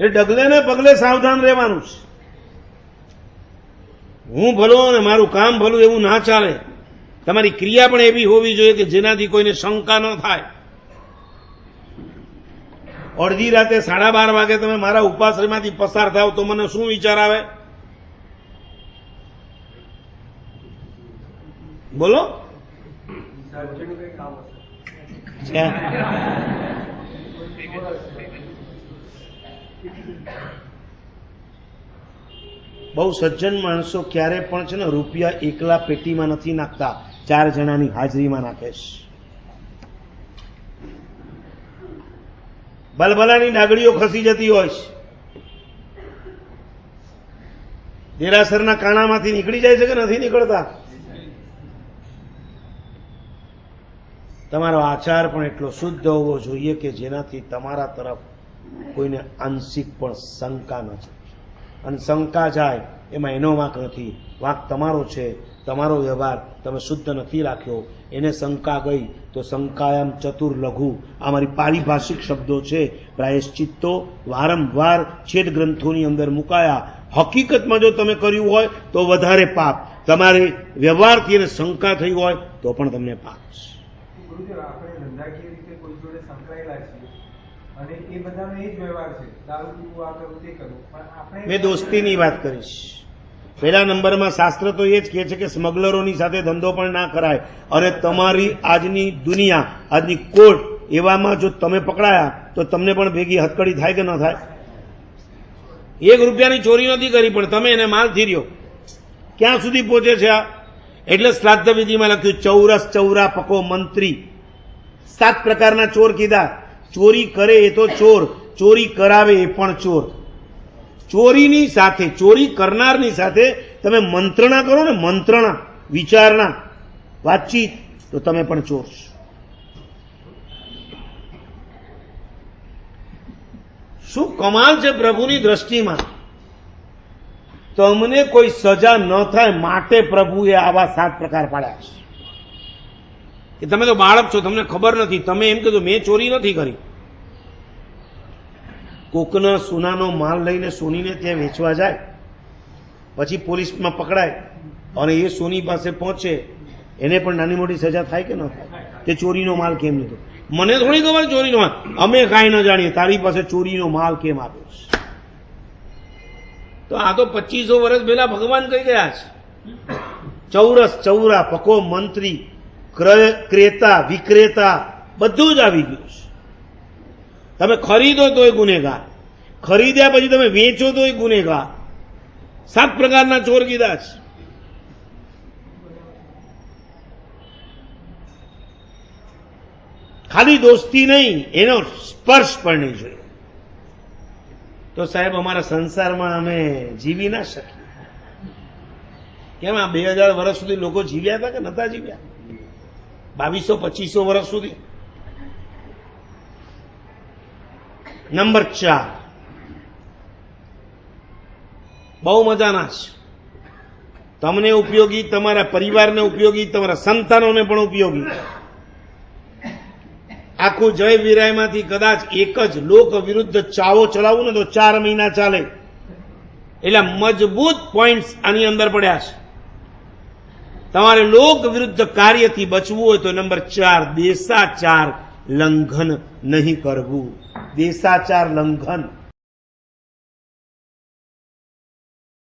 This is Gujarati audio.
એ ડગલે ને પગલે સાવધાન રહેવાનું છે. હું ભલો અને મારું કામ ભલું એવું ના ચાલે. તમારી ક્રિયા પણ એવી હોવી જોઈએ કે જેનાથી કોઈને શંકા ન થાય. અડધી રાતે સાડા બાર વાગે તમે મારા ઉપાશ્રયમાંથી પસાર થાવ તો મને શું વિચાર આવે? બોલો? છે. બહુ સજ્જન માણસો ક્યારે પણ છે ને રૂપિયા એકલા પેટીમાં નથી નાખતા. ચાર જણાની હાજરીમાં નાખે છે. બલબલાની ડાગડીઓ ખસી જતી હોય છે. દેરાસરના કાણામાંથી નીકળી જાય છે કે નથી નીકળતા? તમારો આચાર પણ એટલો શુદ્ધ હોવો જોઈએ કે જેનાથી તમારા તરફ કોઈને આંશિક પણ શંકા ન જાય અને શંકા જાય, એમાં એનો વાંક નથી. વાંક તમારો છે, તમારો વ્યવહાર તમે શુદ્ધ નથી રાખ્યો. એને શંકા ગઈ, તો શંકાયામ ચતુર લઘુ. આ મારી પારિભાષિક શબ્દો છે. પ્રાયશ્ચિત્તો વારંવાર છેદ ગ્રંથોની અંદર મુકાયા. હકીકતમાં જો તમે કર્યું હોય, તો વધારે પાપ. તમારે વ્યવહારથી એને શંકા થઈ હોય, તો પણ તમને પાપ છે. મેં દોસ્તીની વાત કરીશ. પહેલા નંબરમાં શાસ્ત્ર તો એ જ કહે છે કે સ્મગલરોની સાથે ધંધો પણ ના કરાય. અને તમારી આજની દુનિયા, આજની કોર્ટ, એવામાં જો તમે પકડાયા, તો તમને પણ ભેગી હથકડી થાય કે ન થાય? એક રૂપિયાની ચોરી નથી કરી, પણ તમે એને માલ થીર્યો ક્યાં સુધી પહોંચે છે આ? એટલે શ્રાદ્ધ વિધિમાં લખ્યું, ચૌરસ ચૌરા પકો મંત્રી. સાત પ્રકારના ચોર કીધા. ચોરી કરે એ તો ચોર, ચોરી કરાવે એ પણ ચોર. ચોરીની સાથે, ચોરી કરનારની સાથે તમે મંત્રણા કરો ને, મંત્રણા, વિચારણા, વાતચીત, તો તમે પણ ચોર છો. શું કમાલ છે પ્રભુની દ્રષ્ટિમાં? તમને કોઈ સજા ન થાય, માટે પ્રભુએ આવા સાત પ્રકાર પાડ્યા છે. કે તમે તો બાળક છો, તમને ખબર નથી. તમે એમ કહેજો મેં ચોરી નથી કરી. કોકના સોનાનો માલ લઈને સોનીને ત્યાં વેચવા જાય, પછી પોલીસમાં પકડાય, અને એ સોની પાસે પહોંચે, એને પણ નાની મોટી સજા થાય કે ન થાય? તે ચોરીનો માલ કેમ લીધો? મને થોડી ખબર ચોરીનો માલ. અમે કાંઈ ન જાણીએ, તારી પાસે ચોરીનો માલ કેમ આવ્યો છે? તો આ તો પચીસો વર્ષ પહેલા ભગવાન કહી ગયા છે. ચૌરસ ચૌરા, પકો મંત્રી ક્રય, ક્રેતા, વિક્રેતા, બધું જ આવી ગયું છે. તમે ખરીદો તોય ગુનેગાર. ખરીદ્યા પછી તમે વેચો તોય ગુનેગાર. સાત પ્રકારના ચોર કીધા છે. ખાલી દોસ્તી નહીં, એનો સ્પર્શ પણ નહીં જોઈએ તો સાહેબ, અમારા સંસારમાં અમે જીવી ના શકીએ. કેમ આ બે હજાર વર્ષ સુધી લોકો જીવ્યા હતા કે નતા જીવ્યા? બાવીસો પચીસો વર્ષ સુધી. નંબર ચાર. બહુ મજાના છે તમને ઉપયોગી, તમારા પરિવારને ઉપયોગી, તમારા સંતાનોને પણ ઉપયોગી. આખું જય વિરાયમાંથી કદાચ એક જ લોક વિરુદ્ધ ચાવો ચલાવવું ને તો ચાર મહિના ચાલે. એટલે મજબૂત પોઈન્ટ્સ આની અંદર પડ્યા છે. તમારે લોક વિરુદ્ધ કાર્યથી બચવું હોય તો નંબર ચાર, દેશાચાર લંઘન નહીં કરવું. દેશાચાર લંઘન.